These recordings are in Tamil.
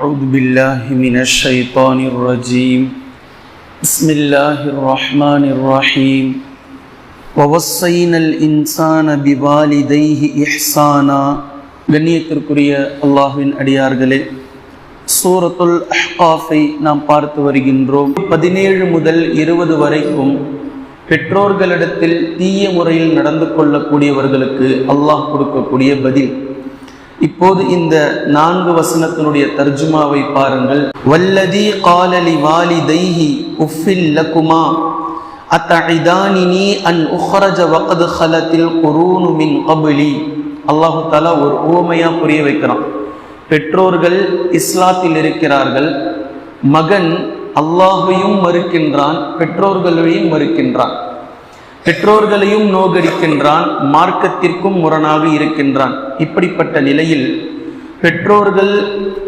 أعوذ بالله من الشيطان الرجيم بسم الله الرحمن الرحيم ووصينا الإنسان بوالديه إحسانا கண்ணியத்திற்குரிய அல்லாஹ்வின் அடியார்களே சூரத்துல் அஹ்காஃபை நாம் பார்த்து வருகின்றோம் பதினேழு முதல் இருபது வரைக்கும் பெற்றோர்களிடத்தில் தீய முறையில் நடந்து கொள்ளக்கூடியவர்களுக்கு அல்லாஹ் கொடுக்கக்கூடிய பதில் இப்போது இந்த நான்கு வசனத்தினுடைய தர்ஜுமாவை பாருங்கள். வல்லதி காலலி வாலி தைஹி உஃபில் லகுமா அத்தஇதானினி அன் உஹ்ரஜ வகது ஹலத்தில் குரூனு மின் கபுலி. அல்லாஹு தாலா ஒரு ஓமையா புரிய வைக்கிறான். பெற்றோர்கள் இஸ்லாத்தில் இருக்கிறார்கள். மகன் அல்லாஹையும் மறுக்கின்றான் பெற்றோர்களையும் மறுக்கின்றான். பெற்றோர்களையும் நோகடிக்கின்றான் மார்க்கத்திற்கும் முரணாக இருக்கின்றான். இப்படிப்பட்ட நிலையில் பெற்றோர்கள்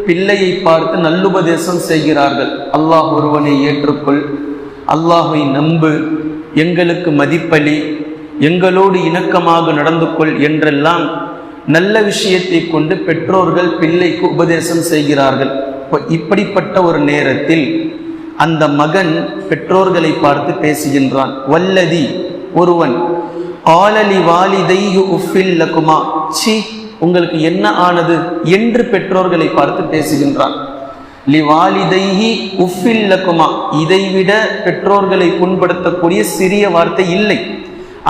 பிள்ளையை பார்த்து நல்லுபதேசம் செய்கிறார்கள். அல்லாஹ் ஒருவனை ஏற்றுக்கொள். அல்லாஹை நம்பு. எங்களுக்கு மதிப்பளி. எங்களோடு இணக்கமாக நடந்து கொள் என்றெல்லாம் நல்ல விஷயத்தை கொண்டு பெற்றோர்கள் பிள்ளைக்கு உபதேசம் செய்கிறார்கள். இப்படிப்பட்ட ஒரு நேரத்தில் அந்த மகன் பெற்றோர்களை பார்த்து பேசுகின்றான். வல்லதி ஒருவன் ஆலலி வாலிதைஹு உஃபில் சி உங்களுக்கு என்ன ஆனது என்று பெற்றோர்களை பார்த்து பேசுகின்றான். லிவாலிதைஹி இதைவிட பெற்றோர்களை புண்படுத்தக்கூடிய சிறிய வார்த்தை இல்லை.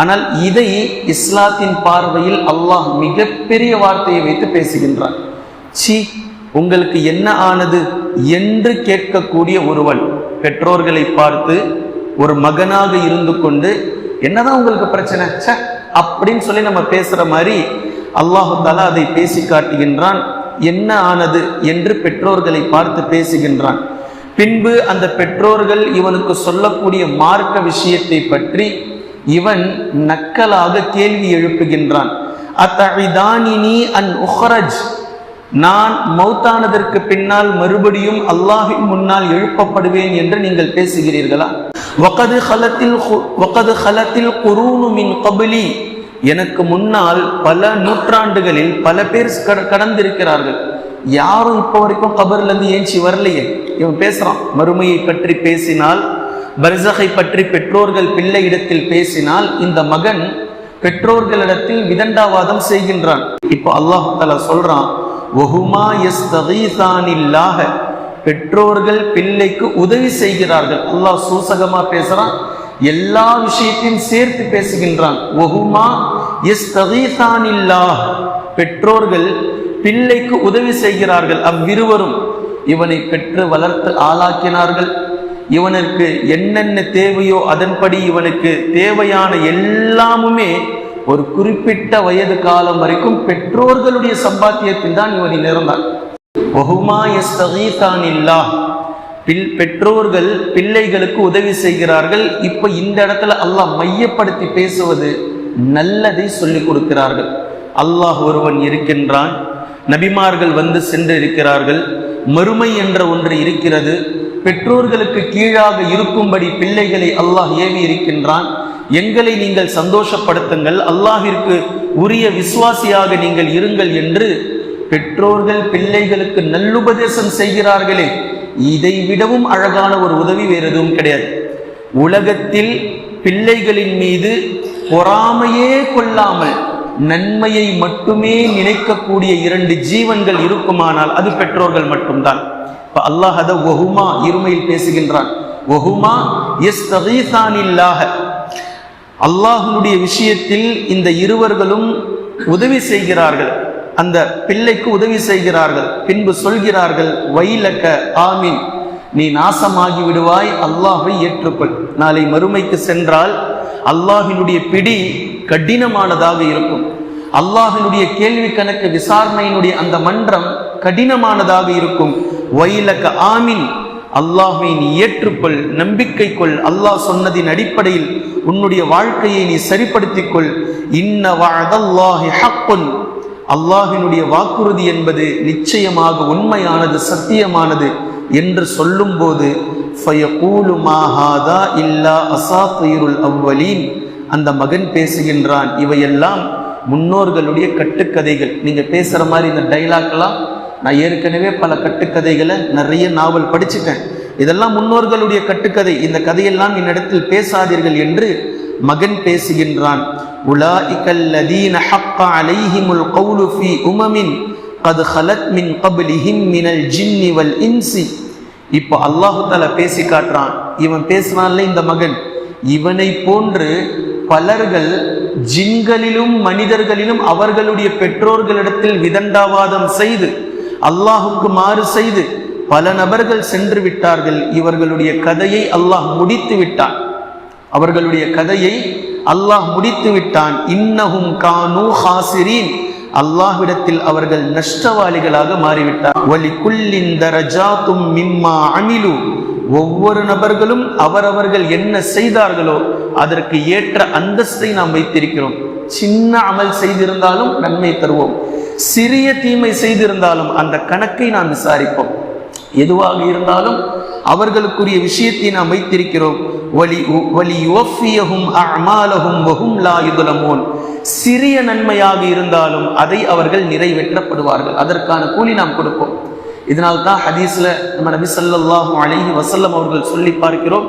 ஆனால் இதை இஸ்லாத்தின் பார்வையில் அல்லாஹ் மிகப்பெரிய வார்த்தையை வைத்து பேசுகின்றான். சி உங்களுக்கு என்ன ஆனது என்று கேட்கக்கூடிய ஒருவன் பெற்றோர்களை பார்த்து ஒரு மகனாக இருந்து கொண்டு என்னதான் உங்களுக்கு பிரச்சனை? ச அப்படின்னு சொல்லி நம்ம பேசுற மாதிரி அல்லாஹு தாலா அதை பேசி காட்டுகின்றான். என்ன ஆனது என்று பெற்றோர்களை பார்த்து பேசுகின்றான். பின்பு அந்த பெற்றோர்கள் இவனுக்கு சொல்லக்கூடிய மார்க்க விஷயத்தை பற்றி இவன் நக்கலாக கேள்வி எழுப்புகின்றான். அத்தழிதானினி அன் உஹரஜ்? நான் மௌத்தானதற்கு பின்னால் மறுபடியும் அல்லாஹின் முன்னால் எழுப்பப்படுவேன் என்று நீங்கள் பேசுகிறீர்களா? வகது ஹலத்தில் வகது ஹலத்தில் குரூனு மின் கபலி எனக்கு முன்னால் பல நூற்றாண்டுகளில் பல பேர் கடந்திருக்கிறார்கள். யாரும் இப்போ வரைக்கும் கபர்லேருந்து ஏஞ்சி வரலையே. இவன் பேசுகிறான் மறுமையை பற்றி பேசினால் பர்சகை பற்றி பெற்றோர்கள் பிள்ளை இடத்தில் பேசினால் இந்த மகன் பெற்றோர்களிடத்தில் விதண்டாவாதம் செய்கின்றான். இப்போ அல்லாஹ் தலா சொல்றான் ஒஹுமா எஸ் தகீசானில்லாக பெற்றோர்கள் பிள்ளைக்கு உதவி செய்கிறார்கள். அல்லாஹ் சூசகமா பேசுறான். எல்லா விஷயத்தையும் சேர்த்து பேசுகின்றான். ஒஹுமா எஸ் பெற்றோர்கள் பிள்ளைக்கு உதவி செய்கிறார்கள். அவ்விருவரும் இவனை பெற்று வளர்த்து ஆளாக்கினார்கள். இவனுக்கு என்னென்ன தேவையோ அதன்படி இவனுக்கு தேவையான எல்லாமுமே ஒரு குறிப்பிட்ட வயது காலம் வரைக்கும் பெற்றோர்களுடைய சம்பாத்தியத்தில் தான் இவன் இருந்தான் பில் பெற்றோர்கள் பிள்ளைகளுக்கு உதவி செய்கிறார்கள். இப்ப இந்த இடத்துல அல்லாஹ் மையப்படுத்தி பேசுவது நல்லதை சொல்லி கொடுக்கிறார்கள். அல்லாஹ் ஒருவன் இருக்கின்றான். நபிமார்கள் வந்து சென்று இருக்கிறார்கள் மறுமை என்ற ஒன்று இருக்கிறது. பெற்றோர்களுக்கு கீழாக இருக்கும்படி பிள்ளைகளை அல்லாஹ் ஏவி இருக்கின்றான். எங்களை நீங்கள் சந்தோஷப்படுத்துங்கள். அல்லாஹிற்கு உரிய விசுவாசியாக நீங்கள் இருங்கள் என்று பெற்றோர்கள் பிள்ளைகளுக்கு நல்லுபதேசம் செய்கிறார்களே இதை விடவும் அழகான ஒரு உதவி வேறு எதுவும் கிடையாது. உலகத்தில் பிள்ளைகளின் மீது பொறாமையே கொள்ளாமல் நன்மையை மட்டுமே நினைக்கக்கூடிய இரண்டு ஜீவன்கள் இருக்குமானால் அது பெற்றோர்கள் மட்டும்தான். இப்ப அல்லாஹ் ஒஹுமா இருமையில் பேசுகின்றான். ஒஹுமா எஸ் தகீசானில்லாக அல்லாஹனுடைய விஷயத்தில் இந்த இருவர்களும் உதவி செய்கிறார்கள். அந்த பிள்ளைக்கு உதவி செய்கிறார்கள் பின்பு சொல்கிறார்கள் வைலக்க ஆமீன். நீ நாசமாகி விடுவாய் அல்லாஹை ஏற்றுக்கொள். நாளை மறுமைக்கு சென்றால் அல்லாஹினுடைய பிடி கடினமானதாக இருக்கும். அல்லாஹினுடைய கேள்வி கணக்கு விசாரணையினுடைய அந்த மன்றம் கடினமானதாக இருக்கும். வைலக்க ஆமீன். அல்லாஹை நீ ஏற்றுக்கொள் நம்பிக்கை கொள். அல்லாஹ் சொன்னதின் அடிப்படையில் உன்னுடைய வாழ்க்கையை நீ சரிப்படுத்திக் கொள். இன்ன வாழ்தல்லாஹி ஹக்குன். அல்லாஹினுடைய வாக்குறுதி என்பது நிச்சயமாக உண்மையானது சத்தியமானது என்று சொல்லும்போது ஃபயகூலு இல்லா அந்த மகன் பேசுகின்றான். இவையெல்லாம் முன்னோர்களுடைய கட்டுக்கதைகள். நீங்க பேசுற மாதிரி இந்த டைலாக்லாம் நான் ஏற்கனவே பல கட்டுக்கதைகளை நிறைய நாவல் படிச்சுட்டேன். இதெல்லாம் முன்னோர்களுடைய கட்டுக்கதை. இந்த கதையெல்லாம் என்னிடத்தில் பேசாதீர்கள் என்று மகன் பேசுகின்றான் உலாஇகல்லதீன ஹக்க அலைஹிமுல் கௌலு ஃபீ உமமின் கது ஹலத் மின் கபிலிஹிம் மினல் ஜின்னி வல் இன்சி. இப்போ அல்லாஹு பேசி காட்டுறான் இவன் பேசுனான்ல இந்த மகன்? இவனை போன்று பலர்கள் ஜின்களிலும் மனிதர்களிலும் அவர்களுடைய பெற்றோர்களிடத்தில் விதண்டாவாதம் செய்து அல்லாஹுக்கு மாறு செய்து பல நபர்கள் சென்று விட்டார்கள். இவர்களுடைய கதையை அல்லாஹ் முடித்து விட்டான். அவர்களுடைய கதையை அல்லாஹ் முடித்து விட்டான். இன்னஹும் கானு ஹாசிரீன். அல்லாஹ்விடத்தில் அவர்கள் நஷ்டவாளிகளாக மாறிவிட்டார். வலி குல்லின் தரஜாத்தும் மிம்மா அமிலு. ஒவ்வொரு நபர்களும் அவரவர்கள் என்ன செய்தார்களோ அதற்கு ஏற்ற அந்தஸ்தை நாம் வைத்திருக்கிறோம். சின்ன அமல் செய்திருந்தாலும் நன்மை தருவோம். சிறிய தீமை செய்திருந்தாலும் அந்த கணக்கை நாம் விசாரிப்போம். எதுவாக இருந்தாலும் அவர்களுக்குரிய விஷயத்தை நாம் வைத்திருக்கிறோம். வலி வலி லா சிறிய நன்மையாக இருந்தாலும் அதை அவர்கள் நிறைவேற்றப்படுவார்கள். அதற்கான கூலி நாம் கொடுப்போம். இதனால் தான் ஹதீஸ்ல நம்ம நபி ஸல்லல்லாஹு அலைஹி வசல்லம் அவர்கள் சொல்லி பார்க்கிறோம்.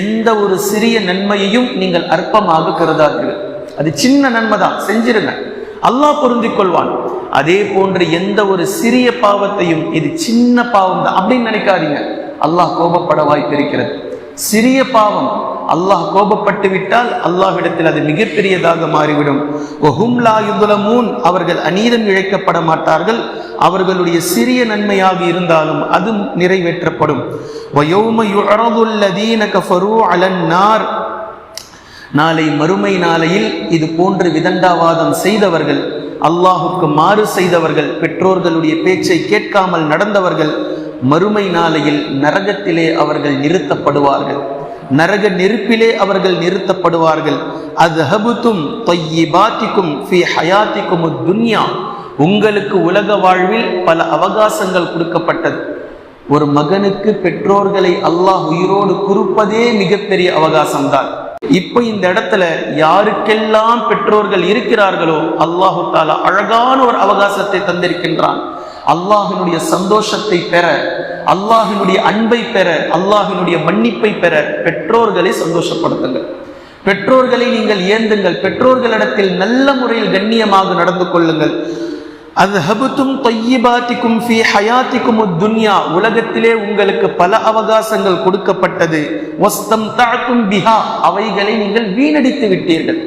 எந்த ஒரு சிறிய நன்மையையும் நீங்கள் அற்பமாக கருதாதீர்கள். அது சின்ன நன்மை தான் செஞ்சிருங்க. அல்லாஹ் பொருந்திக் கொள்வான். அதே போன்று எந்த ஒரு சிறிய பாவத்தையும் இது சின்ன பாவம் தான் அப்படின்னு நினைக்காதீங்க. அல்லாஹ் கோபப்பட வாய்ப்பு இருக்கிறது. சிறிய பாவம் அல்லாஹ் கோபப்பட்டு விட்டால் அல்லாஹ்விடத்தில் அது மிகப்பெரியதாக மாறிவிடும். ஒஹும் அவர்கள் அநீதம் இழைக்கப்பட மாட்டார்கள். அவர்களுடைய சிறிய நன்மையாக இருந்தாலும் அது நிறைவேற்றப்படும். வயோம நாளை மறுமை நாளையில் இது போன்று விதண்டாவாதம் செய்தவர்கள் அல்லாஹுக்கு மாறு செய்தவர்கள் பெற்றோர்களுடைய பேச்சை கேட்காமல் நடந்தவர்கள் மறுமை நாளையில் நரகத்திலே அவர்கள் நிறுத்தப்படுவார்கள். நரக நெருப்பிலே அவர்கள் நிறுத்தப்படுவார்கள். அது ஹபுத்தும் தொய்யிபாத்திக்கும் ஃபி ஹயாத்திக்கும் துன்யா. உங்களுக்கு உலக வாழ்வில் பல அவகாசங்கள் கொடுக்கப்பட்டது. ஒரு மகனுக்கு பெற்றோர்களை அல்லாஹ் உயிரோடு குறுப்பதே மிகப்பெரிய அவகாசம்தான். இப்போ இந்த இடத்துல யாருக்கெல்லாம் பெற்றோர்கள் இருக்கிறார்களோ அல்லாஹு தாலா அழகான ஒரு அவகாசத்தை தந்திருக்கின்றான். அல்லாஹினுடைய சந்தோஷத்தை பெற அல்லாஹினுடைய அன்பை பெற அல்லாஹினுடைய மன்னிப்பை பெற பெற்றோர்களை சந்தோஷப்படுத்துங்கள். பெற்றோர்களை நீங்கள் ஏந்துங்கள். பெற்றோர்களிடத்தில் நல்ல முறையில் கண்ணியமாக நடந்து கொள்ளுங்கள். அது ஹபுத்தும் தொய்யிபாத்திக்கும் ஃபி ஹயாத்திக்கும் துன்யா உலகத்திலே உங்களுக்கு பல அவகாசங்கள் கொடுக்கப்பட்டது. ஒஸ்தம் தாக்கும் பிஹா. அவைகளை நீங்கள் வீணடித்து விட்டீர்கள்.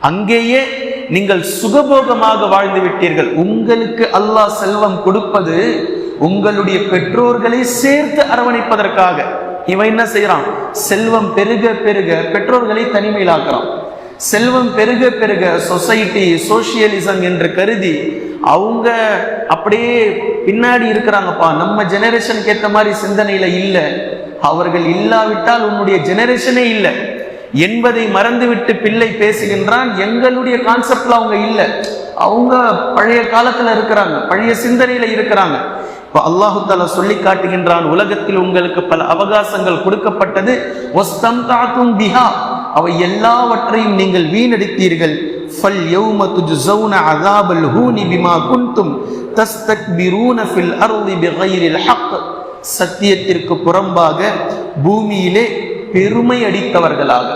அங்கேயே நீங்கள் சுகபோகமாக வாழ்ந்து விட்டீர்கள். உங்களுக்கு அல்லாஹ் செல்வம் கொடுப்பது உங்களுடைய பெற்றோர்களை சேர்த்து அரவணைப்பதற்காக. இவன் என்ன செய்யறான்? செல்வம் பெருக பெருக பெற்றோர்களை தனிமையிலாக்குறான். செல்வம் பெருக பெருக சொசைட்டி சோசியலிசம் என்று கருதி அவங்க அப்படியே பின்னாடி இருக்கிறாங்கப்பா. நம்ம ஜெனரேஷனுக்கு ஏற்ற மாதிரி சிந்தனையில இல்லை. அவர்கள் இல்லாவிட்டால் உன்னுடைய ஜெனரேஷனே இல்லை. என்பதை மறந்துவிட்டு பிள்ளை பேசுகின்றான். எங்களுடைய கான்செப்ட்ல அவங்க இல்லை. அவங்க பழைய காலத்துல இருக்கிறாங்க. பழைய சிந்தனையில இருக்கிறாங்க. இப்போ அல்லாஹு தாலா சொல்லி காட்டுகின்றான் உலகத்தில் உங்களுக்கு பல அவகாசங்கள் கொடுக்கப்பட்டது. ஒஸ்தம் தாக்கும் பிஹா. அவை எல்லாவற்றையும் நீங்கள் வீணடித்தீர்கள். ஃபல் யௌம துஜ்ஸௌன அஸாபல் ஹூனி பிமா குன்தும் தஸ்தக்பிரூன ஃபில் அர்தி பிகைரில் ஹக். சத்தியத்திற்கு புறம்பாக பூமியிலே பெருமை அடித்தவர்களாக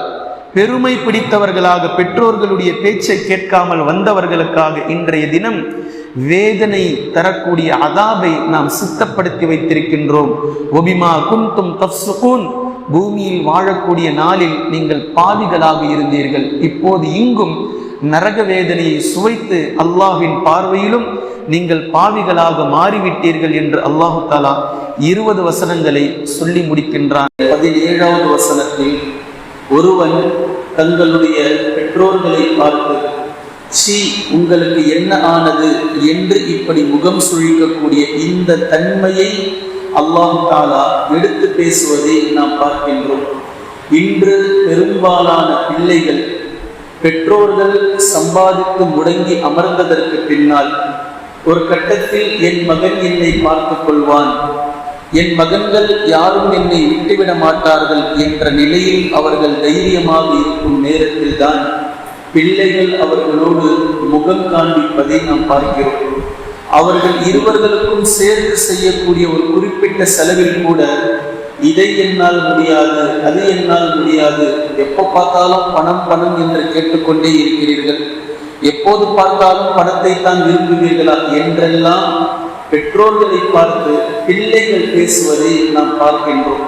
பெருமை பிடித்தவர்களாக பெற்றோர்களுடைய பேச்சை கேட்காமல் வந்தவர்களுக்காக இன்றைய தினம் வேதனை தரக்கூடிய அதாபை நாம் சித்தப்படுத்தி வைத்திருக்கின்றோம். ஒபிமா குந்தும் தப்சுகூன் பூமியில் வாழக்கூடிய நாளில் நீங்கள் பாவிகளாக இருந்தீர்கள். இப்போது இங்கும் நரக வேதனையை சுவைத்து அல்லாஹின் பார்வையிலும் நீங்கள் பாவிகளாக மாறிவிட்டீர்கள் என்று அல்லாஹு தாலா இருபது வசனங்களை சொல்லி முடிக்கின்றான். பதினேழாவது வசனத்தில் ஒருவன் தங்களுடைய பெற்றோர்களை பார்த்து சி உங்களுக்கு என்ன ஆனது? என்று இப்படி முகம் சுழிக்கக்கூடிய இந்த தன்மையை அல்லாஹு தாலா எடுத்து பேசுவதை நாம் பார்க்கின்றோம். இன்று பெரும்பாலான பிள்ளைகள் பெற்றோர்கள் சம்பாதித்து முடங்கி அமர்ந்ததற்கு பின்னால் ஒரு கட்டத்தில் என் மகன் என்னை பார்த்துக் கொள்வான். என் மகன்கள் யாரும் என்னை விட்டுவிட மாட்டார்கள் என்ற நிலையில் அவர்கள் தைரியமாக இருக்கும் நேரத்தில் தான் பிள்ளைகள் அவர்களோடு முகம் காண்பிப்பதை நாம் பார்க்கிறோம். அவர்கள் இருவர்களுக்கும் சேர்ந்து செய்யக்கூடிய ஒரு குறிப்பிட்ட செலவில் கூட இதை என்னால் முடியாது அது என்னால் முடியாது. எப்போ பார்த்தாலும் பணம் பணம் என்று கேட்டுக்கொண்டே இருக்கிறீர்கள். எப்போது பார்த்தாலும் பணத்தை தான் விரும்புவீர்களா என்றெல்லாம் பெற்றோர்களை பார்த்து பிள்ளைகள் பேசுவதை நாம் பார்க்கின்றோம்.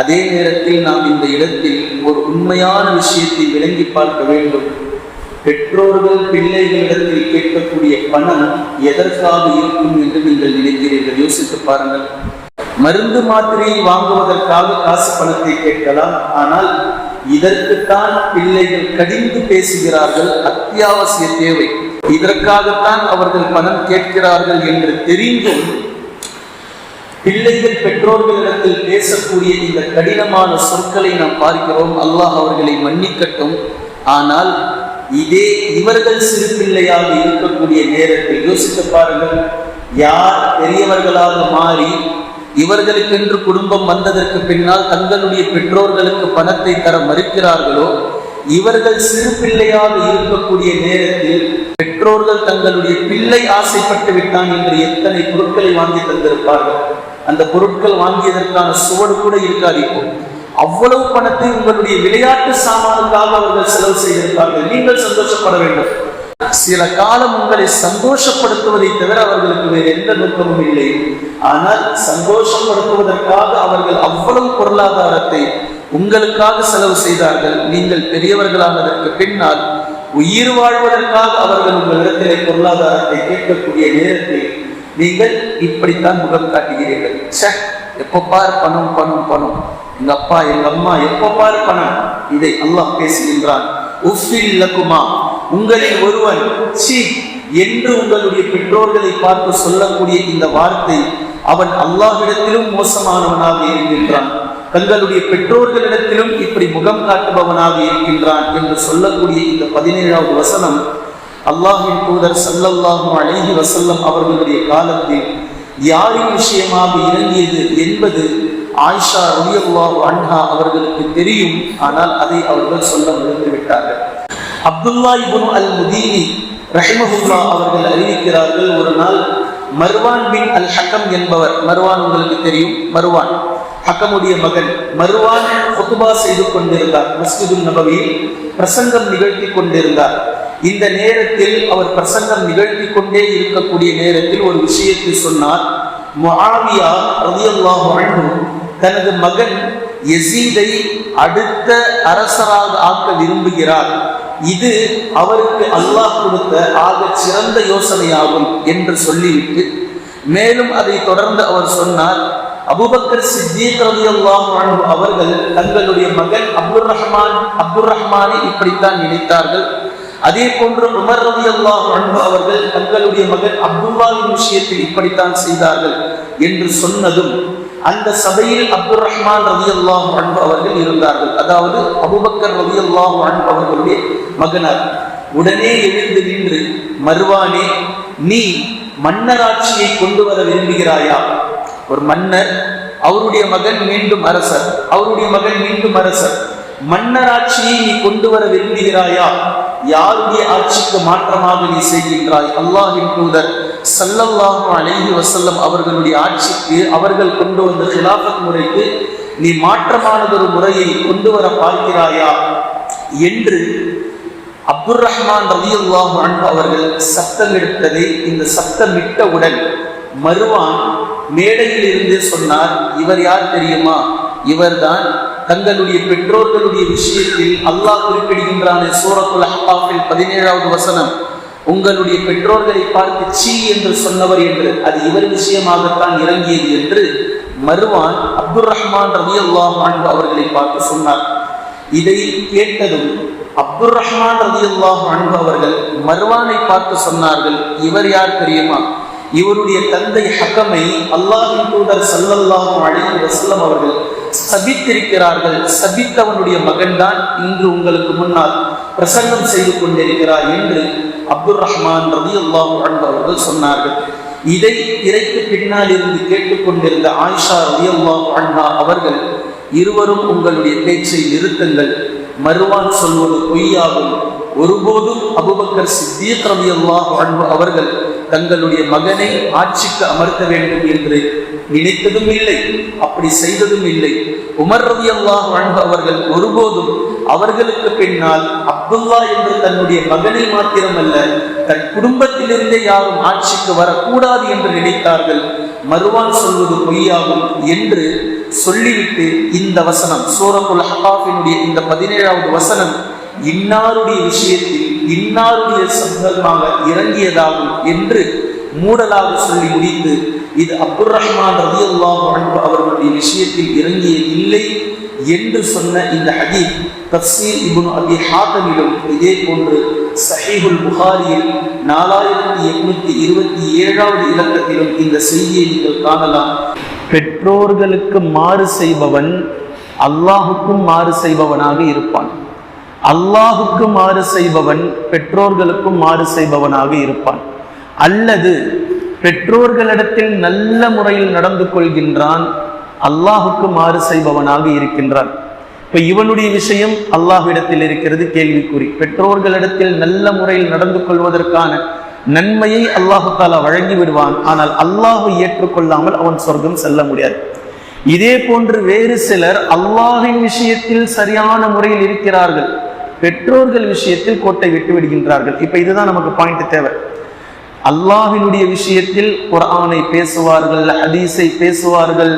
அதே நேரத்தில் நாம் இந்த இடத்தில் ஒரு உண்மையான விஷயத்தை விளங்கி பார்க்க வேண்டும். பெற்றோர்கள் பிள்ளைகளிடத்தில் கேட்கக்கூடிய பணம் எதற்காக இருக்கும் என்று நீங்கள் நினைக்கிறீர்கள்? யோசித்து பாருங்கள். மருந்து மாத்திரையை வாங்குவதற்காக காசு பணத்தை கேட்கலாம். ஆனால் இதற்குத்தான் பிள்ளைகள் கடிந்து பேசுகிறார்கள். அத்தியாவசிய தேவை. இதற்காகத்தான் அவர்கள் பணம் கேட்கிறார்கள் என்று தெரிந்தும் பிள்ளைகள் பெற்றோர்களிடத்தில் பேசக்கூடிய இந்த கடினமான சொற்களை நாம் பார்க்கிறோம். அல்லாஹ் அவர்களை மன்னிக்கட்டும். ஆனால் இதே இவர்கள் சிறு பிள்ளையாக இருக்கக்கூடிய நேரத்தில் யோசித்து பாருங்கள். யார் பெரியவர்களாக மாறி இவர்களுக்கென்று குடும்பம் வந்ததற்கு பின்னால் தங்களுடைய பெற்றோர்களுக்கு பணத்தை தர மறுக்கிறார்களோ இவர்கள் சிறு பிள்ளையாக இருக்கக்கூடிய நேரத்தில் பெற்றோர்கள் தங்களுடைய பிள்ளை ஆசைப்பட்டு விட்டான் என்று எத்தனை பொருட்களை வாங்கி தந்திருப்பார்கள். அந்த பொருட்கள் வாங்கியதற்கான சுவடு கூட இருக்காது இப்போ. அவ்வளவு பணத்தை உங்களுடைய விளையாட்டு சாமானுக்காக அவர்கள் செலவு செய்திருப்பார்கள். நீங்கள் சந்தோஷப்பட வேண்டும். சில காலம் உங்களை சந்தோஷப்படுத்துவதை தவிர அவர்களுக்கு வேறு எந்த நோக்கமும் இல்லை. ஆனால் சந்தோஷப்படுத்துவதற்காக அவர்கள் அவ்வளவு பொருளாதாரத்தை உங்களுக்காக செலவு செய்தார்கள். நீங்கள் பெரியவர்களானதற்கு பின்னால் உயிர் வாழ்வதற்காக அவர்கள் உங்களிடத்திலே பொருளாதாரத்தை கேட்கக்கூடிய நேரத்தில் நீங்கள் இப்படித்தான் முகம் காட்டுகிறீர்கள். ச்சே பார் பணம் பணம் பணம். எங்க அப்பா எங்க அம்மா எப்ப பாரு பணம் இதை அல்லாஹ் பேசுகின்றான். உஃபில் உங்களில் ஒருவன் சி. என்று உங்களுடைய பெற்றோர்களை பார்த்து சொல்லக்கூடிய இந்த வார்த்தை அவன் அல்லாஹ்விடத்திலும் மோசமானவனாக இருக்கின்றான். தங்களுடைய பெற்றோர்களிடத்திலும் இப்படி முகம் காட்டுபவனாக இருக்கின்றான் என்று சொல்லக்கூடிய இந்த பதினேழாவது வசனம் அல்லாஹின் தூதர் சல்லல்லாஹும் அழகி வசல்லம் அவர்களுடைய காலத்தில் யாரின் விஷயமாக இறங்கியது என்பது ஆயிஷா ரலியல்லாஹு அன்ஹா அவர்களுக்கு தெரியும் ஆனால் அதை அவர்கள் சொல்ல மறுத்து விட்டார்கள் அப்துல்லா இபுன் அல் முதீனி ரஹிமஹுல்லா அவர்கள் அறிவிக்கிறார்கள் ஒரு நாள் மர்வான் பின் அல் ஹக்கம் என்பவர் மர்வான் உங்களுக்கு தெரியும் மர்வான் ஹக்கமுடைய மகன். மர்வான் ஃபுத்பா செய்து கொண்டிருந்தார் மஸ்ஜிதுல் நபவியில் பிரசங்கம் நிகழ்த்தி கொண்டிருந்தார். இந்த நேரத்தில் அவர் பிரசங்கம் நிகழ்த்தி கொண்டே இருக்கக்கூடிய நேரத்தில் ஒரு விஷயத்தை சொன்னார். முஆவியா ரலியல்லாஹு அன்ஹு தனது மகன் எசீதை அடுத்த அரசராக ஆக்க விரும்புகிறார். இது அவருக்கு அல்லாஹ் கொடுத்த ஆக சிறந்த யோசனையாகும் என்று சொல்லிவிட்டு மேலும் அதை தொடர்ந்து அவர் சொன்னார் அபுபக்கர் சித்திக் ரலியல்லாஹு அவர்கள் தங்களுடைய மகன் அப்துல் ரஹ்மான் அப்துர் ரஹ்மானை இப்படித்தான் நினைத்தார்கள். அதே போன்று உமர் ரலியல்லாஹு அன்ஹு அவர்கள் தங்களுடைய மகன் அப்துல்லாவின் விஷயத்தில் இப்படித்தான் செய்தார்கள் என்று சொன்னதும் அந்த சபையில் அப்துல் ரஹ்மான் ரவி அல்லாஹ் அவர்கள் இருந்தார்கள். அதாவது அபுபக்கர் ரவி அல்லாஹ் அவர்களுடைய மகனார். உடனே எழுந்து நின்று மறுவானே நீ மன்னராட்சியை கொண்டு வர விரும்புகிறாயா? ஒரு மன்னர் அவருடைய மகன் மீண்டும் அரசர் அவருடைய மகன் மீண்டும் அரசர். மன்னராட்சியை நீ கொண்டு வர விரும்புகிறாயா? யாருடைய ஆட்சிக்கு மாற்றமாக நீ செய்கின்றாய்? அல்லாஹின் தூதர். சல்லல்லாஹு அலைஹி வசல்லம் அவர்களுடைய ஆட்சிக்கு அவர்கள் கொண்டு வந்த ஹிலாபத் முறைக்கு நீ மாற்றமானதொரு முறையை கொண்டு வர பார்க்கிறாயா என்று அப்துர் ரஹ்மான் ரலியல்லாஹு அன்பு அவர்கள் சத்தம் எடுத்ததை இந்த சத்தமிட்டவுடன் மறுவான் மேடையில் இருந்து சொன்னார் இவர் யார் தெரியுமா? இவர்தான் தங்களுடைய பெற்றோர்களுடைய விஷயத்தில் அல்லாஹ் குறிப்பிடுகின்றான சூரத்துல் அஹ்பாஃபில் பதினேழாவது வசனம். உங்களுடைய பெற்றோர்களை பார்த்து சீ என்று சொன்னவர் என்று அது இவர் விஷயமாகத்தான் இறங்கியது என்று மருவான் அப்துல் ரஹ்மான் ரவி அல்லாஹான் அவர்களை பார்த்து சொன்னார். இதை கேட்டதும் அப்துல் ரஹ்மான் ரவி அல்லாஹான் அவர்கள் மர்வானை பார்த்து சொன்னார்கள் இவர் யார் தெரியுமா? இவருடைய தந்தை ஹக்கமை அல்லாஹின் தூதர் சல்லல்லாஹு அழகி வஸல்லம் அவர்கள் சபித்திருக்கிறார்கள். சபித்தவனுடைய மகன்தான் இன்று உங்களுக்கு முன்னால் பிரசங்கம் செய்து கொண்டிருக்கிறார் என்று அப்துல் ரஹ்மான் ரதி அல்லாஹு அவர்கள் சொன்னார்கள். இதை திரைக்கு பின்னால் இருந்து கேட்டுக்கொண்டிருந்த ஆயிஷா ரதி அல்லாஹு அண்ணா அவர்கள் இருவரும் உங்களுடைய பேச்சை நிறுத்துங்கள். மறுவான் சொல்வது பொய்யாகும். ஒருபோதும் அபுபக்கர் சித்தீக் ரவி அல்லாஹ் அவர்கள் தங்களுடைய மகனை ஆட்சிக்கு அமர்த்த வேண்டும் என்று நினைத்ததும் இல்லை அப்படி செய்ததும் இல்லை. உமர் ரவி அல்லாஹ் அவர்கள் ஒருபோதும் அவர்களுக்கு பின்னால் அப்துல்லா என்று தன்னுடைய மகனை மாத்திரமல்ல தன் குடும்பத்திலிருந்தே யாரும் ஆட்சிக்கு வரக்கூடாது என்று நினைத்தார்கள். மறுவான் சொல்வது பொய்யாகும் என்று சொல்லிவிட்டு இந்த வசனம் சூரத்துல் ஹகாஃபினுடைய இந்த பதினேழாவது வசனம் இன்னாருடைய விஷயத்தில் இன்னாருடைய சம்பந்தமாக இறங்கியதாகும் என்று மூடலாக சொல்லி முடித்து இது அப்துல் ரஹ்மான் ரதி அல்லாஹ் அவர்களுடைய விஷயத்தில் இறங்கிய இல்லை என்று சொன்ன இந்த ஹதீப் தப்சீர் இபுன் அபி ஹாத்தமிலும் இதே போன்று சஹீபுல் புகாரியில் நாலாயிரத்தி எட்நூத்தி இருபத்தி ஏழாவது இலக்கத்திலும் இந்த செய்தியை நீங்கள் காணலாம். பெற்றோர்களுக்கு மாறு செய்பவன் அல்லாஹுக்கும் மாறு செய்பவனாக இருப்பான். அல்லாஹுக்கு மாறு செய்பவன் பெற்றோர்களுக்கும் மாறு செய்பவனாக இருப்பான். அல்லது பெற்றோர்களிடத்தில் நல்ல முறையில் நடந்து கொள்கின்றான் அல்லாஹுக்கு மாறு செய்பவனாக இருக்கின்றான். இப்ப இவனுடைய விஷயம் அல்லாஹ்விடத்தில் இருக்கிறது கேள்விக்குறி. பெற்றோர்களிடத்தில் நல்ல முறையில் நடந்து கொள்வதற்கான நன்மையை அல்லாஹு தாலா வழங்கி விடுவான். ஆனால் அல்லாஹை ஏற்றுக்கொள்ளாமல் அவன் சொர்க்கம் செல்ல முடியாது. இதே போன்று வேறு சிலர் அல்லாஹின் விஷயத்தில் சரியான முறையில் இருக்கிறார்கள். பெற்றோர்கள் விஷயத்தில் கோட்டை விட்டு விடுகின்றார்கள். இப்ப இதுதான் நமக்கு பாயிண்ட் தேவை. அல்லாஹினுடைய விஷயத்தில் குரானை பேசுவார்கள் ஹதீஸை பேசுவார்கள்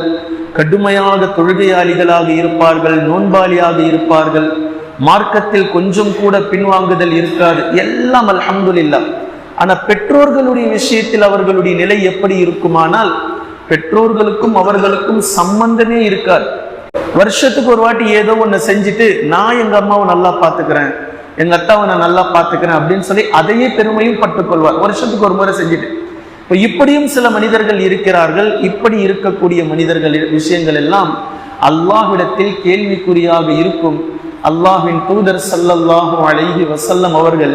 கடுமையாக தொழுகையாளிகளாக இருப்பார்கள் நோன்பாளியாக இருப்பார்கள். மார்க்கத்தில் கொஞ்சம் கூட பின்வாங்குதல் இருக்காது. எல்லாம் அல்ஹம்துலில்லா. ஆனா பெற்றோர்களுடைய விஷயத்தில் அவர்களுடைய நிலை எப்படி இருக்குமானால் பெற்றோர்களுக்கும் அவர்களுக்கும் சம்பந்தமே இருக்காது. வருஷத்துக்கு ஒரு வாட்டி ஏதோ ஒன்று செஞ்சுட்டு நான் எங்க அம்மாவை நல்லா பார்த்துக்கிறேன். எங்க அத்தாவை நான் நல்லா பார்த்துக்கிறேன் அப்படின்னு சொல்லி அதையே பெருமையும் பட்டுக்கொள்வார். வருஷத்துக்கு ஒரு முறை செஞ்சுட்டு. இப்போ இப்படியும் சில மனிதர்கள் இருக்கிறார்கள் இப்படி இருக்கக்கூடிய மனிதர்கள் விஷயங்கள் எல்லாம் அல்லாஹ்விடத்தில் கேள்விக்குறியாக இருக்கும். அல்லாஹின் தூதர் சல்லல்லாஹும் அழகி வசல்லம் அவர்கள்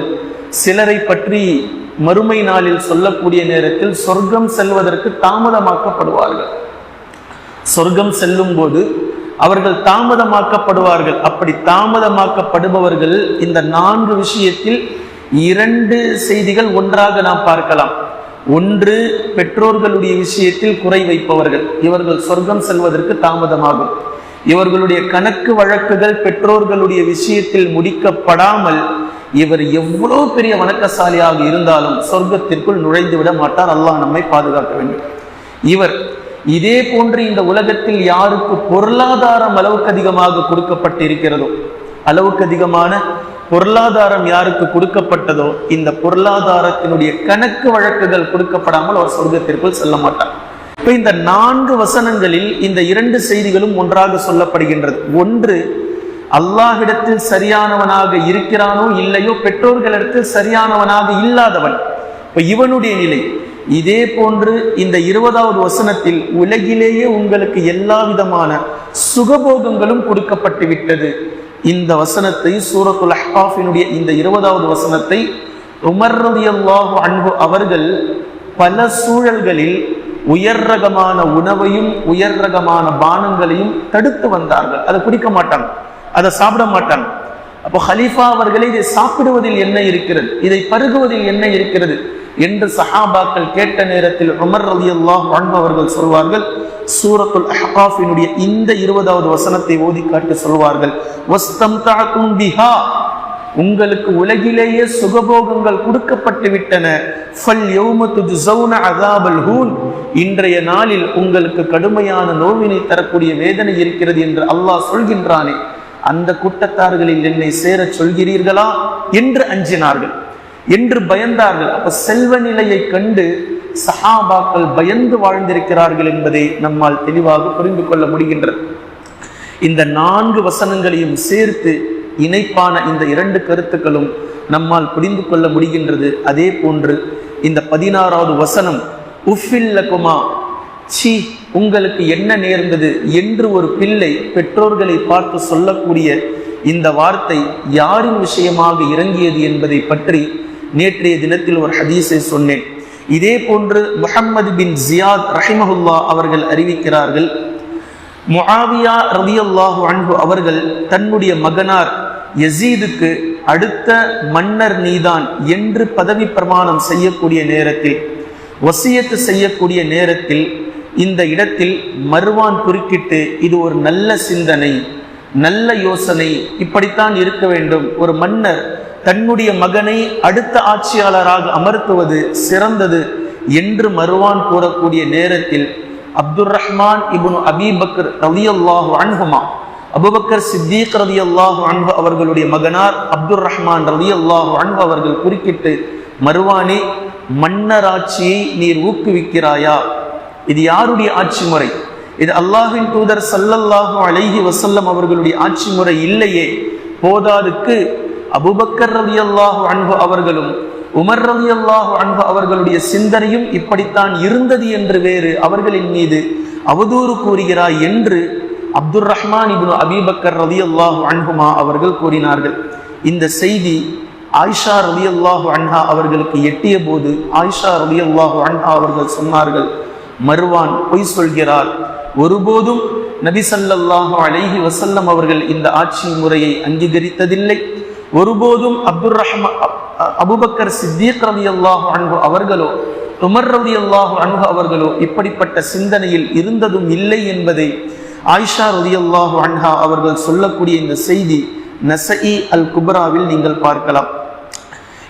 சிலரை பற்றி மறுமை நாளில் சொல்லக்கூடிய நேரத்தில் சொர்க்கம் செல்வதற்கு தாமதமாக்கப்படுவார்கள். சொர்க்கம் செல்லும் போது அவர்கள் தாமதமாக்கப்படுவார்கள். அப்படி தாமதமாக்கப்படுபவர்கள் இந்த நான்கு விஷயத்தில் இரண்டு செய்திகள் ஒன்றாக நாம் பார்க்கலாம். ஒன்று பெற்றோர்களுடைய விஷயத்தில் குறை வைப்பவர்கள். இவர்கள் சொர்க்கம் செல்வதற்கு தாமதமாகும். இவர்களுடைய கணக்கு வழக்குகள் பெற்றோர்களுடைய விஷயத்தில் முடிக்கப்படாமல் இவர் எவ்வளவு பெரிய வணக்கசாலியாக இருந்தாலும் சொர்க்கத்திற்குள் நுழைந்து விட மாட்டார். அல்லாஹ் நம்மை பாதுகாக்க வேண்டும். இவர் இதே போன்று இந்த உலகத்தில் யாருக்கு பொருளாதாரம் அளவுக்கு அதிகமாக கொடுக்கப்பட்டிருக்கிறதோ அளவுக்கு அதிகமான பொருளாதாரம் யாருக்கு கொடுக்கப்பட்டதோ இந்த பொருளாதாரத்தினுடைய கணக்கு வழக்குகள் கொடுக்கப்படாமல் அவர் சொர்க்கத்திற்குள் செல்ல மாட்டார். இப்ப இந்த நான்கு வசனங்களில் இந்த இரண்டு செய்திகளும் ஒன்றாக சொல்லப்படுகின்றது. ஒன்று அல்லாஹிடத்தில் சரியானவனாக இருக்கிறானோ இல்லையோ பெற்றோர்களிடத்தில் சரியானவனாக இல்லாதவன். இப்ப இவனுடைய நிலை இதே போன்று இந்த இருபதாவது வசனத்தில் உலகிலேயே உங்களுக்கு எல்லா விதமான சுகபோகங்களும் கொடுக்கப்பட்டு விட்டது. இந்த வசனத்தை சூரத்துல் அஹ்காஃபினுடைய இந்த இருபதாவது வசனத்தை உமர் அன்பு அவர்கள் பல சூழல்களில் உயர் ரகமான உணவையும் உயர் ரகமான பானங்களையும் தடுத்து வந்தார்கள். அதை குடிக்க மாட்டாங்க அதை சாப்பிட மாட்டாங்க அப்போ ஹலீஃபா அவர்களே இதை சாப்பிடுவதில் என்ன இருக்கிறது? இதை பருகுவதில் என்ன இருக்கிறது? என்று சஹாபாக்கள் கேட்ட நேரத்தில் உமர் ரதி அல்லாஹ் அவர்கள் சொல்வார்கள் சூரத்துல் அஹ்காஃபினுடைய இந்த இருபதாவது வசனத்தை ஓதி காட்டி சொல்வார்கள் வஸ்தம் பிஹா உங்களுக்கு உலகிலேயே சுகபோகங்கள் கொடுக்கப்பட்டு விட்டன. ஃபல் ஹூன் இன்றைய நாளில் உங்களுக்கு கடுமையான நோவினை தரக்கூடிய வேதனை இருக்கிறது என்று அல்லாஹ் சொல்கின்றானே. அந்த கூட்டத்தார்களில் என்னை சேரச் சொல்கிறீர்களா? என்று அஞ்சினார்கள். என்று பயந்தார்கள். அப்ப செல்வ நிலையை கண்டு சஹாபாக்கள் பயந்து வாழ்ந்திருக்கிறார்கள் என்பதை நம்மால் தெளிவாக புரிந்து கொள்ள முடிகின்றது. இந்த நான்கு வசனங்களையும் சேர்த்து இணைப்பான இந்த இரண்டு கருத்துக்களும் நம்மால் புரிந்து கொள்ள முடிகின்றது. அதே போன்று இந்த பதினாறாவது வசனம் உஃபில்லகுமா சி உங்களுக்கு என்ன நேர்ந்தது? என்று ஒரு பிள்ளை பெற்றோர்களை பார்த்து சொல்லக்கூடிய இந்த வார்த்தை யாரின் விஷயமாக இறங்கியது என்பதை பற்றி நேற்றைய தினத்தில் ஒரு ஹதீஸை சொன்னேன். இதே போன்று முஹம்மது பின் ஜியாத் ரஹிமஹுல்லா அவர்கள் அறிவிக்கிறார்கள் முஆவியா ரதியல்லாஹு அன்பு அவர்கள் தன்னுடைய மகனார் யசீதுக்கு அடுத்த மன்னர் நீதான் என்று பதவி பிரமாணம் செய்யக்கூடிய நேரத்தில் வசியத்து செய்யக்கூடிய நேரத்தில் இந்த இடத்தில் மறுவான் குறுக்கிட்டு இது ஒரு நல்ல சிந்தனை நல்ல யோசனை இப்படித்தான் இருக்க வேண்டும். ஒரு மன்னர் தன்னுடைய மகனை அடுத்த ஆட்சியாளராக அமர்த்துவது சிறந்தது என்று மறுவான் கூறக்கூடிய நேரத்தில் அப்துல் ரஹ்மான் இபுன் அபீபக்கர் ரலியல்லாஹு அன்ஹுமா அபுபக்கர் சித்தீக் ரவி அல்லாஹு அன்பு அவர்களுடைய மகனார் அப்துல் ரஹ்மான் ரவி அல்லாஹு அன்பு அவர்கள் குறுக்கிட்டு மறுவானே மன்னராட்சியை நீர் ஊக்குவிக்கிறாயா? இது யாருடைய ஆட்சி முறை? இது அல்லாஹின் தூதர் சல்லல்லாஹு அலைஹி வசல்லம் அவர்களுடைய ஆட்சி முறை இல்லையே. போதாதுக்கு அபுபக்கர் ரவி அல்லாஹு அன்பு அவர்களும் உமர் ரவி அல்லாஹு அன்பு அவர்களுடைய சிந்தனையும் இப்படித்தான் இருந்தது என்று வேறு அவர்களின் மீது அவதூறு கூறுகிறாய் என்று அப்துல் ரஹ்மான் இப்னு அபீபக்கர் ரவி அல்லாஹு அன்புமா அவர்கள் கூறினார்கள். இந்த செய்தி ஆயிஷா ரவி அல்லாஹு அன்ஹா அவர்களுக்கு எட்டிய போது ஆயிஷா ரவி அல்லாஹு அன்ஹா அவர்கள் சொன்னார்கள் மறுவான் பொய் சொல்கிறார். ஒருபோதும் நபி சல்லாஹு அலைஹி வசல்லம் அவர்கள் இந்த ஆட்சி முறையை அங்கீகரித்ததில்லை. ஒருபோதும் அப்துர் ரஹ்மா அபுபக்கர் சித்தீக் ரவி அல்லாஹு அன்பு அவர்களோ உமர் ரவி அல்லாஹு அன்பு அவர்களோ இப்படிப்பட்ட சிந்தனையில் இருந்ததும் இல்லை என்பதை ஆயிஷா ரவி அல்லாஹு அன்ஹா அவர்கள் சொல்லக்கூடிய இந்த செய்தி நசஇ அல் குப்ராவில் நீங்கள் பார்க்கலாம்.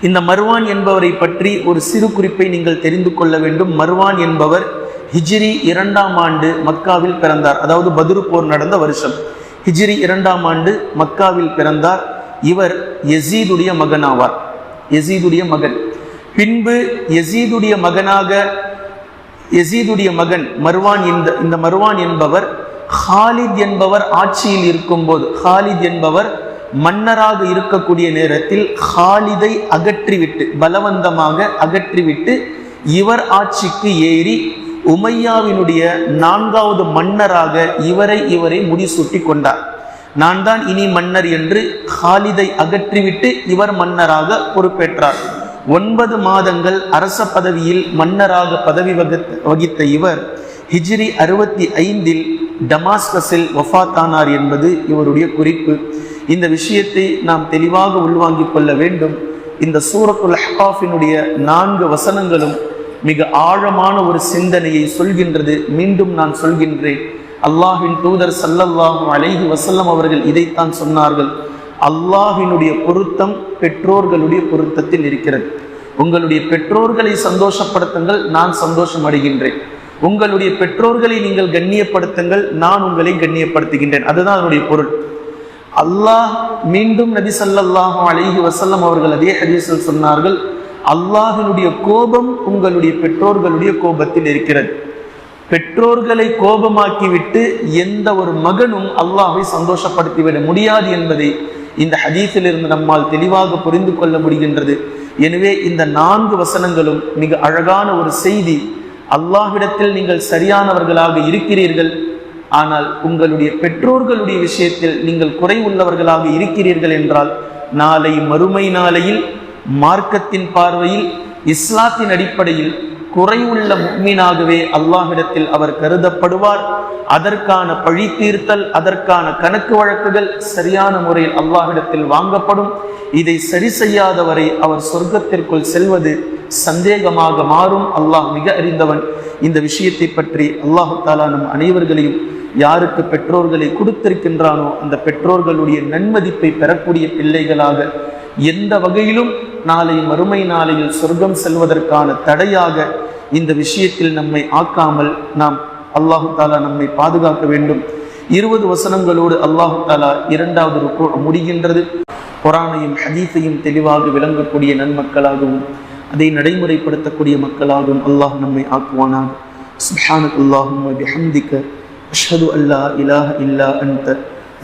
இந்த மர்வான் என்பவரை பற்றி ஒரு சிறு குறிப்பை நீங்கள் தெரிந்து கொள்ள வேண்டும். மர்வான் என்பவர் ஹிஜ்ரி இரண்டாம் ஆண்டு மக்காவில் பிறந்தார். அதாவது பதுரு போர் நடந்த வருஷம். ஹிஜ்ரி இரண்டாம் ஆண்டு மக்காவில் பிறந்தார். இவர் எசீதுடைய மகன் ஆவார் எசீதுடைய மகன். பின்பு எசீதுடைய மகனாக எசீதுடைய மகன் மர்வான் இந்த இந்த மர்வான் என்பவர் ஹாலித் என்பவர் ஆட்சியில் இருக்கும்போது ஹாலித் என்பவர் மன்னராக இருக்கக்கூடிய நேரத்தில் ஹாலிதை அகற்றிவிட்டு பலவந்தமாக அகற்றிவிட்டு இவர் ஆட்சிக்கு ஏறி உமையாவினுடைய நான்காவது மன்னராக இவரை இவரை முடிசூட்டி கொண்டார். நான் தான் இனி மன்னர் என்று ஹாலிதை அகற்றிவிட்டு இவர் மன்னராக பொறுப்பேற்றார். ஒன்பது மாதங்கள் அரச பதவியில் மன்னராக பதவி வகித்த இவர் ஹிஜ்ரி அறுபத்தி ஐந்தில் டமாஸ்கஸில் வஃத்தானார் என்பது இவருடைய குறிப்பு. இந்த விஷயத்தை நாம் தெளிவாக உள்வாங்கிக் கொள்ள வேண்டும். இந்த சூரத்துல் ஹாஃபினுடைய நான்கு வசனங்களும் மிக ஆழமான ஒரு சிந்தனையை சொல்கின்றது. மீண்டும் நான் சொல்கின்றேன். அல்லாஹின் தூதர் சல்லல்லாஹும் அலைஹி வசல்லம் அவர்கள் இதைத்தான் சொன்னார்கள். அல்லாஹினுடைய பொருத்தம் பெற்றோர்களுடைய பொருத்தத்தில் இருக்கிறது. உங்களுடைய பெற்றோர்களை சந்தோஷப்படுத்துங்கள் நான் சந்தோஷம் அடைகின்றேன் உங்களுடைய பெற்றோர்களை நீங்கள் கண்ணியப்படுத்துங்கள் நான் உங்களை கண்ணியப்படுத்துகின்றேன். அதுதான் அதனுடைய பொருள். அல்லாஹ் மீண்டும் நபி சல்லாஹும் அலிஹி வசல்லம் அவர்கள் அதே ஹதீஸில் சொன்னார்கள் அல்லாஹினுடைய கோபம் உங்களுடைய பெற்றோர்களுடைய கோபத்தில் இருக்கிறது. பெற்றோர்களை கோபமாக்கிவிட்டு எந்த ஒரு மகனும் அல்லாஹை சந்தோஷப்படுத்திவிட முடியாது என்பதை இந்த ஹதீஸில் இருந்து நம்மால் தெளிவாக புரிந்து கொள்ள முடிகின்றது. எனவே இந்த நான்கு வசனங்களும் மிக அழகான ஒரு செய்தி. அல்லாஹ்விடத்தில் நீங்கள் சரியானவர்களாக இருக்கிறீர்கள். ஆனால் உங்களுடைய பெற்றோர்களுடைய விஷயத்தில் நீங்கள் குறை உள்ளவர்களாக இருக்கிறீர்கள் என்றால் நாளை மறுமை நாளையில் மார்க்கத்தின் பார்வையில் இஸ்லாத்தின் அடிப்படையில் குறைவுள்ள முக்மீனாகவே அல்லாஹிடத்தில் அவர் கருதப்படுவார். அதற்கான பழி தீர்த்தல் அதற்கான கணக்கு வழக்குகள் சரியான முறையில் அல்லாஹிடத்தில் வாங்கப்படும். இதை சரி செய்யாதவரை அவர் சொர்க்கத்திற்குள் செல்வது சந்தேகமாக மாறும். அல்லாஹ் மிக அறிந்தவன். இந்த விஷயத்தை பற்றி அல்லாஹு தாலா நம் அனைவர்களையும் யாருக்கு பெற்றோர்களை கொடுத்திருக்கின்றானோ அந்த பெற்றோர்களுடைய நன்மதிப்பை பெறக்கூடிய பிள்ளைகளாக எந்த வகையிலும் நாளை மறுமை நாளையில் சொர்க்கம் செல்வதற்கான தடையாக இந்த விஷயத்தில் நம்மை ஆக்காமல் நாம் அல்லாஹு தாலா நம்மை பாதுகாக்க வேண்டும். இருபது வசனங்களோடு அல்லாஹு தாலா இரண்டாவது ருக்கு முடிகின்றது. குரானையும் ஹதீஸையும் தெளிவாக விளங்கக்கூடிய நன்மக்களாகவும் அதை நடைமுறைப்படுத்தக்கூடிய மக்களாகவும் அல்லாஹ் நம்மை ஆக்குவானாக. சுப்ஹானக் அல்லாஹும் பிஹம்திக அஷ்ஹது அல்லா இலாஹ இல்லா அன்த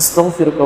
அஸ்தக்ஃபிருக